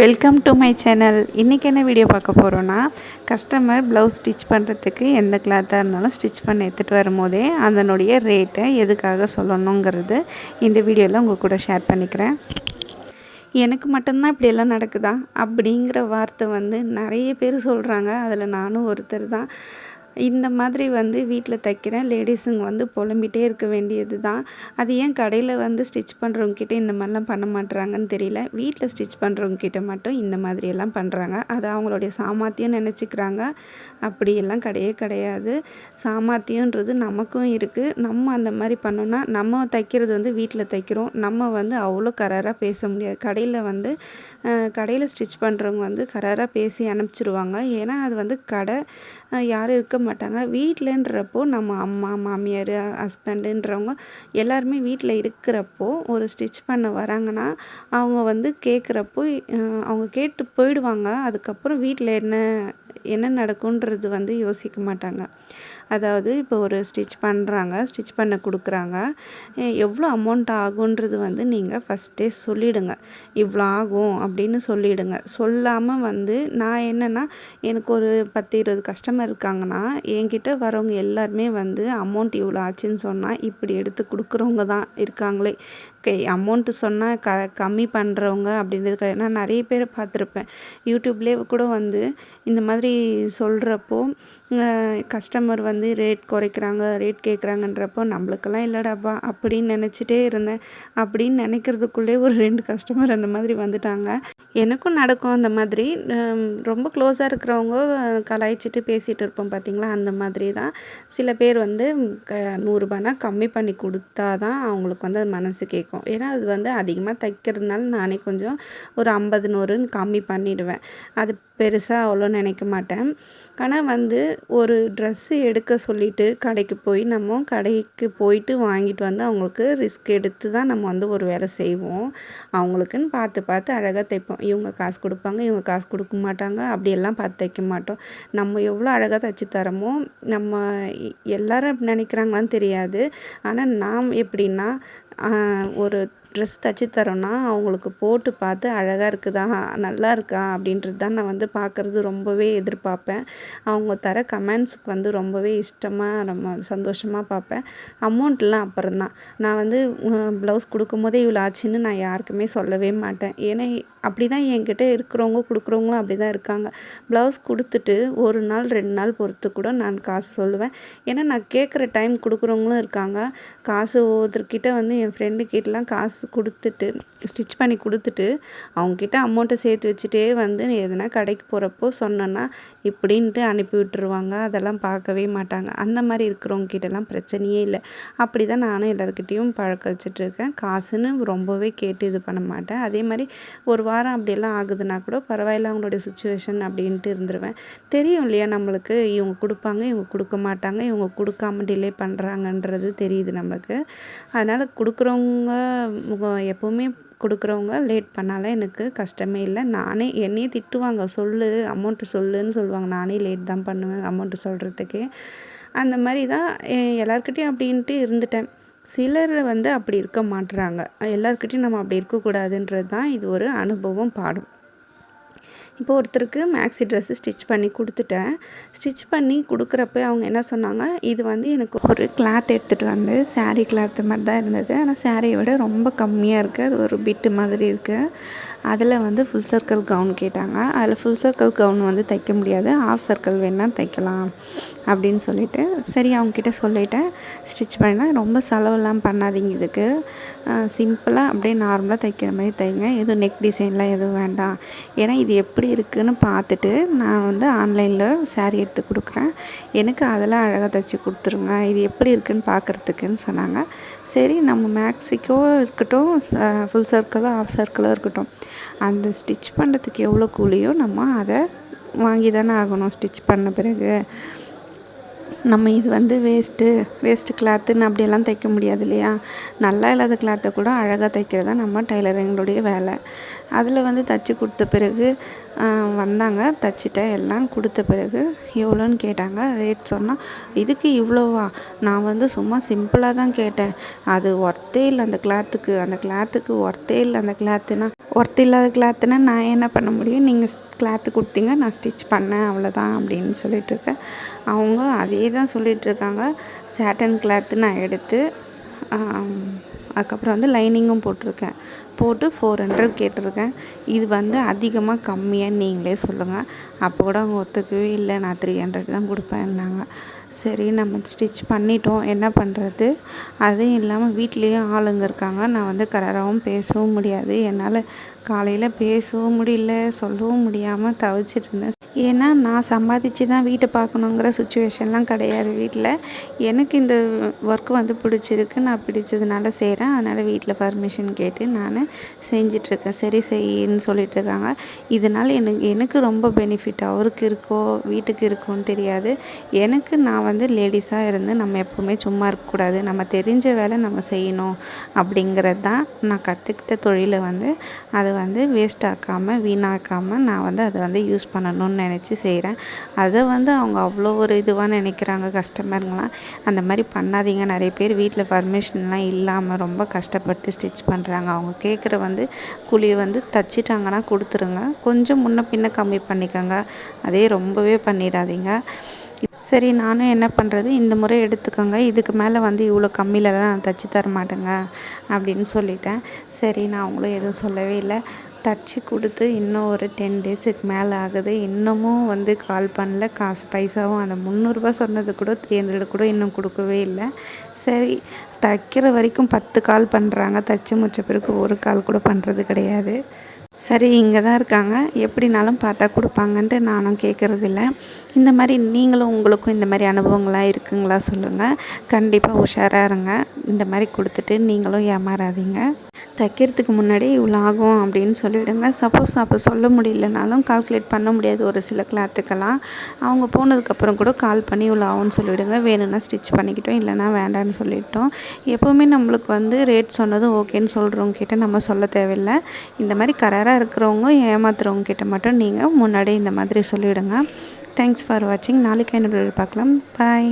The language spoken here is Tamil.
வெல்கம் டு மை சேனல் இன்றைக்கி என்ன வீடியோ பார்க்க போகிறோன்னா கஸ்டமர் ப்ளவுஸ் ஸ்டிச் பண்ணுறதுக்கு எந்த கிளாத்தாக இருந்தாலும் ஸ்டிச் பண்ணி எடுத்துகிட்டு வரும்போதே அதனுடைய ரேட்டை எதுக்காக சொல்லணுங்கிறது இந்த வீடியோவில் உங்கள் கூட ஷேர் பண்ணிக்கிறேன். எனக்கு மட்டும்தான் இப்படியெல்லாம் நடக்குதா? அப்படிங்கிற வார்த்தை வந்து நிறைய பேர் சொல்கிறாங்க அதில் நானும் ஒருத்தர் தான். இந்த மாதிரி வந்து வீட்டில் தைக்கிறேன் லேடிஸுங்க வந்து புலம்பிகிட்டே இருக்க வேண்டியது தான் அது ஏன் கடையில் வந்து ஸ்டிச் பண்ணுறவங்கக்கிட்ட இந்த மாதிரிலாம் பண்ண மாட்டுறாங்கன்னு தெரியல. வீட்டில் ஸ்டிச் பண்ணுறவங்கக்கிட்ட மட்டும் இந்த மாதிரியெல்லாம் பண்ணுறாங்க அது அவங்களுடைய சாமர்த்தியம் நினச்சிக்கிறாங்க. அப்படியெல்லாம் கிடையவே கிடையாது. சாமர்த்தியன்றது நமக்கும் இருக்குது நம்ம அந்த மாதிரி பண்ணோன்னா நம்ம தைக்கிறது வந்து வீட்டில் தைக்கிறோம். நம்ம வந்து அவ்வளோ கராராக பேச முடியாது. கடையில் வந்து கடையில் ஸ்டிச் பண்ணுறவங்க வந்து கராராக பேசி அனுப்பிச்சிருவாங்க. ஏன்னா அது வந்து கடை யாரும் இருக்க மாட்டாங்க. வீட்டிலன்றப்போ நம்ம அம்மா மாமியார் ஹஸ்பண்டுன்றவங்க எல்லாருமே வீட்டில் இருக்கிறப்போ ஒரு ஸ்டிச் பண்ண வராங்கன்னா அவங்க வந்து கேட்குறப்போ அவங்க கேட்டு போயிடுவாங்க. அதுக்கப்புறம் வீட்டில் என்ன என்ன நடக்குன்றது வந்து யோசிக்க மாட்டாங்க. அதாவது இப்போ ஒரு ஸ்டிச் பண்ணுறாங்க ஸ்டிச் பண்ண கொடுக்குறாங்க. எவ்வளோ அமௌண்ட் ஆகுன்றது வந்து நீங்கள் ஃபஸ்ட்டே சொல்லிவிடுங்க இவ்வளோ ஆகும் அப்படின்னு சொல்லிவிடுங்க சொல்லாமல் வந்து நான் என்னென்னா எனக்கு ஒரு பத்து இருபது கஸ்டமர் இருக்காங்கன்னா என்கிட்ட வரவங்க எல்லாருமே வந்து அமௌண்ட் இவ்வளோ ஆச்சுன்னு சொன்னால் இப்படி எடுத்து கொடுக்குறவங்க தான் இருக்காங்களே. அமௌண்ட்டு சொன்னால் க கம்மி பண்ணுறவங்க அப்படின்றது கிடையாது. நான் நிறைய பேரை பார்த்துருப்பேன். யூடியூப்லேயே கூட வந்து இந்த மாதிரி சொல்கிறப்போ கஸ்டமர் வந்து ரேட் குறைக்கிறாங்க ரேட் கேட்குறாங்கன்றப்போ நம்மளுக்கெல்லாம் இல்லைடாப்பா அப்படின்னு நினச்சிட்டே இருந்தேன். அப்படின்னு நினைக்கிறதுக்குள்ளே ஒரு ரெண்டு கஸ்டமர் அந்த மாதிரி வந்துட்டாங்க. எனக்கும் நடக்கும் அந்த மாதிரி. ரொம்ப க்ளோஸாக இருக்கிறவங்க கலாய்ச்சிட்டு பேசிகிட்டு இருப்போம் பார்த்திங்களா அந்த மாதிரி தான். சில பேர் வந்து க நூறுரூபானா கம்மி பண்ணி கொடுத்தா தான் அவங்களுக்கு வந்து அது மனசு கேட்கும் ஏன்னா அது வந்து அதிகமாக தைக்கிறதுனால நானே கொஞ்சம் ஒரு ஐம்பது நூறுன்னு கம்மி பண்ணிவிடுவேன் அது பெருசாக அவ்வளோ நினைக்க மாட்டேன். ஆனால் வந்து ஒரு ட்ரெஸ்ஸு எடுக்க சொல்லிவிட்டு கடைக்கு போய் நம்ம கடைக்கு போயிட்டு வாங்கிட்டு வந்து அவங்களுக்கு ரிஸ்க் எடுத்து தான் நம்ம வந்து ஒரு வேலை செய்வோம். அவங்களுக்குன்னு பார்த்து பார்த்து அழகாக தைப்போம். இவங்க காசு கொடுப்பாங்க இவங்க காசு கொடுக்க மாட்டாங்க. அப்படியெல்லாம் பார்த்து தைக்க மாட்டோம். நம்ம எவ்வளோ அழகாக தைச்சி தரமோ நம்ம எல்லாரும் நினைக்கிறாங்களான்னு தெரியாது. ஆனால் நாம் எப்படின்னா ஒரு ட்ரெஸ் தைச்சி தரோன்னா அவங்களுக்கு போட்டு பார்த்து அழகாக இருக்குதா நல்லா இருக்கா அப்படின்றது தான் நான் வந்து பார்க்குறது ரொம்பவே எதிர்பார்ப்பேன். அவங்க தர கமெண்ட்ஸுக்கு வந்து ரொம்பவே இஷ்டமாக ரொம்ப சந்தோஷமாக பார்ப்பேன். அமௌண்ட்லாம் அப்புறம் தான். நான் வந்து ப்ளவுஸ் கொடுக்கும்போதே இவ்வளோ ஆச்சுன்னு நான் யாருக்குமே சொல்லவே மாட்டேன். ஏன்னா அப்படி தான் என்கிட்ட இருக்கிறவங்க கொடுக்குறவங்களும் அப்படி தான் இருக்காங்க. ப்ளவுஸ் கொடுத்துட்டு ஒரு நாள் ரெண்டு நாள் பொறுத்து கூட நான் காசு சொல்லுவேன். ஏன்னா நான் கேட்குற டைம் கொடுக்குறவங்களும் இருக்காங்க. காசு ஒருத்தர்கிட்ட வந்து என் ஃப்ரெண்டு கிட்டலாம் காசு கொடுத்துட்டு ஸ்டிச் பண்ணி கொடுத்துட்டு அவங்கக்கிட்ட அமௌண்ட்டை சேர்த்து வச்சுட்டே வந்து எதுனா கடைக்கு போகிறப்போ சொன்னோன்னா இப்படின்ட்டு அனுப்பி விட்டுருவாங்க. அதெல்லாம் பார்க்கவே மாட்டாங்க. அந்த மாதிரி இருக்கிறவங்கக்கிட்டலாம் பிரச்சனையே இல்லை. அப்படி தான் நானும் எல்லாருக்கிட்டேயும் பழக்க வச்சுட்ருக்கேன். காசுன்னு ரொம்பவே கேட்டு இது பண்ண மாட்டேன். அதே மாதிரி ஒரு வாரம் அப்படியெல்லாம் ஆகுதுன்னா கூட பரவாயில்ல அவங்களுடைய சுச்சுவேஷன் அப்படின்ட்டு இருந்துருவேன். தெரியும் இல்லையா நம்மளுக்கு? இவங்க கொடுப்பாங்க இவங்க கொடுக்க மாட்டாங்க இவங்க கொடுக்காம டிலே பண்ணுறாங்கன்றது தெரியுது நம்மளுக்கு. அதனால் கொடுக்குறவங்க எப்போவுமே கொடுக்குறவங்க லேட் பண்ணாலே எனக்கு கஷ்டமே இல்லை. நானே என்னையே திட்டுவாங்க. சொல்லு அமௌண்ட்டு சொல்லுன்னு சொல்லுவாங்க. நானே லேட் தான் பண்ணுவேன் அமௌண்ட்டு சொல்கிறதுக்கே அந்த மாதிரி தான் எல்லாருக்கிட்டேயும் அப்படின்ட்டு இருந்துட்டேன். சிலர் வந்து அப்படி இருக்க மாட்டுறாங்க எல்லாருக்கிட்டையும் நம்ம அப்படி இருக்கக்கூடாதுன்றது தான் இது ஒரு அனுபவம் பாடும். இப்போ ஒருத்தருக்கு மேக்ஸி ட்ரெஸ்ஸு ஸ்டிச் பண்ணி கொடுத்துட்டேன். ஸ்டிச் பண்ணி கொடுக்குறப்ப அவங்க என்ன சொன்னாங்க? இது வந்து எனக்கு ஒரு கிளாத் எடுத்துகிட்டு வந்து சாரீ கிளாத்து மாதிரி தான் இருந்தது. ஆனால் சாரியை விட ரொம்ப கம்மியாக இருக்குது அது ஒரு பிட்டு மாதிரி இருக்குது அதில் வந்து ஃபுல் சர்க்கிள் கவுன் கேட்டாங்க. அதில் ஃபுல் சர்க்கிள் கவுன் வந்து தைக்க முடியாது. ஆஃப் சர்க்கிள் வேணால் தைக்கலாம் அப்படின்னு சொல்லிவிட்டு சரி அவங்கக்கிட்ட சொல்லிவிட்டேன் ஸ்டிச் பண்ணால் ரொம்ப செலவெல்லாம் பண்ணாதீங்க இதுக்கு. சிம்பிளாக அப்படியே நார்மலாக தைக்கிற மாதிரி தைங்க. எதுவும் நெக் டிசைன்லாம் எதுவும் வேண்டாம். ஏன்னா இது எப்படி இருக்குதுன்னு பார்த்துட்டு நான் வந்து ஆன்லைனில் சாரீ எடுத்து கொடுக்குறேன். எனக்கு அதெல்லாம் அழகாக தைச்சி கொடுத்துருங்க. இது எப்படி இருக்குதுன்னு பார்க்குறதுக்குன்னு சொன்னாங்க. சரி நம்ம மேக்ஸிக்கோ இருக்கட்டும் ஃபுல் சர்க்கிளோ ஆஃப் சர்க்கிளோ இருக்கட்டும். அந்த ஸ்டிச் பண்ணுறதுக்கு எவ்வளோ கூலியோ நம்ம அதை வாங்கி தானே ஆகணும் ஸ்டிச் பண்ண பிறகு. நம்ம இது வந்து வேஸ்ட்டு வேஸ்ட்டு கிளாத்துன்னு அப்படியெல்லாம் தைக்க முடியாது இல்லையா? நல்லா இல்லாத கிளாத்தை கூட அழகாக தைக்கிறது தான் நம்ம டைலருங்களுடைய வேலை. அதில் வந்து தைச்சி கொடுத்த பிறகு வந்தாங்க. தைச்சிட்டேன். எல்லாம் கொடுத்த பிறகு எவ்வளோன்னு கேட்டாங்க. ரேட் சொன்னால் இதுக்கு இவ்வளோவா? நான் வந்து சும்மா சிம்பிளாக தான் கேட்டேன். அது ஒர்த்தே இல்லை அந்த கிளாத்துக்கு அந்த கிளாத்துக்கு ஒர்த்தே இல்லை அந்த கிளாத்துனா ஒர்த் இல்லாத கிளாத்துனா நான் என்ன பண்ண முடியும்? நீங்கள் கிளாத்து கொடுத்தீங்க நான் ஸ்டிச் பண்ணேன் அவ்வளோதான் அப்படின்னு சொல்லிகிட்ருக்கேன் அவங்க அதே தான் சொல்லிகிட்ருக்காங்க சேட்டன் கிளாத்து நான் எடுத்து அதுக்கப்புறம் வந்து லைனிங்கும் போட்டிருக்கேன். போட்டு ஃபோர் ஹண்ட்ரட் கேட்டிருக்கேன். இது வந்து அதிகமாக கம்மியாக நீங்களே சொல்லுங்கள் அப்போ கூட அவங்க ஒத்துக்கவே இல்லை. நான் த்ரீ ஹண்ட்ரட் தான் கொடுப்பேன்னாங்க. சரி நம்ம ஸ்டிச் பண்ணிட்டோம். என்ன பண்ணுறது அதுவும் இல்லாமல் வீட்லேயும் ஆளுங்க இருக்காங்க. நான் வந்து கராராகவும் பேசவும் முடியாது. என்னால் காலையில் பேசவும் முடியல சொல்லவும் முடியாமல் தவிச்சிட்டு இருந்தேன். ஏன்னா நான் சம்பாதிச்சு தான் வீட்டை பார்க்கணுங்கிற சுச்சுவேஷன்லாம் கிடையாது வீட்டில். எனக்கு இந்த ஒர்க் வந்து பிடிச்சிருக்கு. நான் பிடிச்சதுனால செய்கிறேன் அதனால் வீட்டில் பர்மிஷன் கேட்டு நான் செஞ்சிட்ருக்கேன். சரி செய்யின்னு சொல்லிகிட்ருக்காங்க இதனால் எனக்கு எனக்கு ரொம்ப பெனிஃபிட் அவருக்கு இருக்கோ வீட்டுக்கு இருக்கோன்னு தெரியாது. எனக்கு நான் வந்து லேடிஸாக இருந்து நம்ம எப்போவுமே சும்மா இருக்கக்கூடாது. நம்ம தெரிஞ்ச வேலை நம்ம செய்யணும் அப்படிங்கிறது தான் நான் கற்றுக்கிட்ட தொழிலை வந்து அதை வந்து வேஸ்ட் ஆக்காமல் வீணாக்காமல் நான் வந்து அதை வந்து யூஸ் பண்ணணும்னு நினச்சி செய்கிறேன் அதை வந்து அவங்க அவ்வளோ ஒரு இதுவாக நினைக்கிறாங்க கஸ்டமருங்களாம் அந்த மாதிரி பண்ணாதீங்க. நிறைய பேர் வீட்டில் பர்மிஷன்லாம் இல்லாமல் ரொம்ப கஷ்டப்பட்டு ஸ்டிச் பண்ணுறாங்க அவங்க கேட்குற வந்து கூலியை வந்து தச்சிட்டாங்கன்னா கொடுத்துருங்க. கொஞ்சம் முன்ன பின்ன கம்மி பண்ணிக்கோங்க. அதே ரொம்பவே பண்ணிடாதீங்க. சரி நானும் என்ன பண்ணுறது இந்த முறை எடுத்துக்கோங்க. இதுக்கு மேலே வந்து இவ்வளோ கம்மியிலலாம் நான் தச்சு தர மாட்டேங்க அப்படின்னு சொல்லிட்டேன். சரி நான் அவங்களும் எதுவும் சொல்லவே இல்லை. தச்சு கொடுத்து இன்னும் ஒரு டென் டேஸுக்கு மேலே ஆகுது. இன்னமும் வந்து கால் பண்ணல. காசு பைசாவும் அந்த முந்நூறுரூபா சொன்னது கூட த்ரீ ஹண்ட்ரட் கூட இன்னும் கொடுக்கவே இல்லை. சரி தைக்கிற வரைக்கும் பத்து கால் பண்ணுறாங்க தைச்சி முடிச்ச பிறகு ஒரு கால் கூட பண்ணுறது கிடையாது. சரி இங்கே தான் இருக்காங்க. எப்படினாலும் பார்த்தா கொடுப்பாங்கன்ட்டு நானும் கேட்குறதில்ல இந்த மாதிரி நீங்களும் உங்களுக்கும் இந்த மாதிரி அனுபவங்களாக இருக்குங்களா சொல்லுங்கள் கண்டிப்பாக உஷாராக இருங்க. இந்த மாதிரி கொடுத்துட்டு நீங்களும் ஏமாறாதீங்க. தைக்கிறதுக்கு முன்னாடி இவ்வளோ ஆகும் அப்படின்னு சொல்லிவிடுங்க சப்போஸ் அப்போ சொல்ல முடியலனாலும் கால்குலேட் பண்ண முடியாது ஒரு சில கிளாத்துக்கெல்லாம் அவங்க போனதுக்கப்புறம் கூட கால் பண்ணி இவ்வளோ ஆகும்னு சொல்லிவிடுங்க வேணும்னா ஸ்டிச் பண்ணிக்கிட்டோம் இல்லைனா வேண்டான்னு சொல்லிட்டோம். எப்போவுமே நம்மளுக்கு வந்து ரேட் சொன்னதும் ஓகேன்னு சொல்கிறவங்க கிட்ட நம்ம சொல்ல தேவையில்லை. இந்த மாதிரி கராராக இருக்கிறவங்க ஏமாத்துறவங்க கிட்ட மட்டும் நீங்கள் முன்னாடி இந்த மாதிரி சொல்லிவிடுங்க தேங்க்ஸ் ஃபார் வாட்சிங் நாளைக்கு என்னோட பார்க்கலாம். பாய்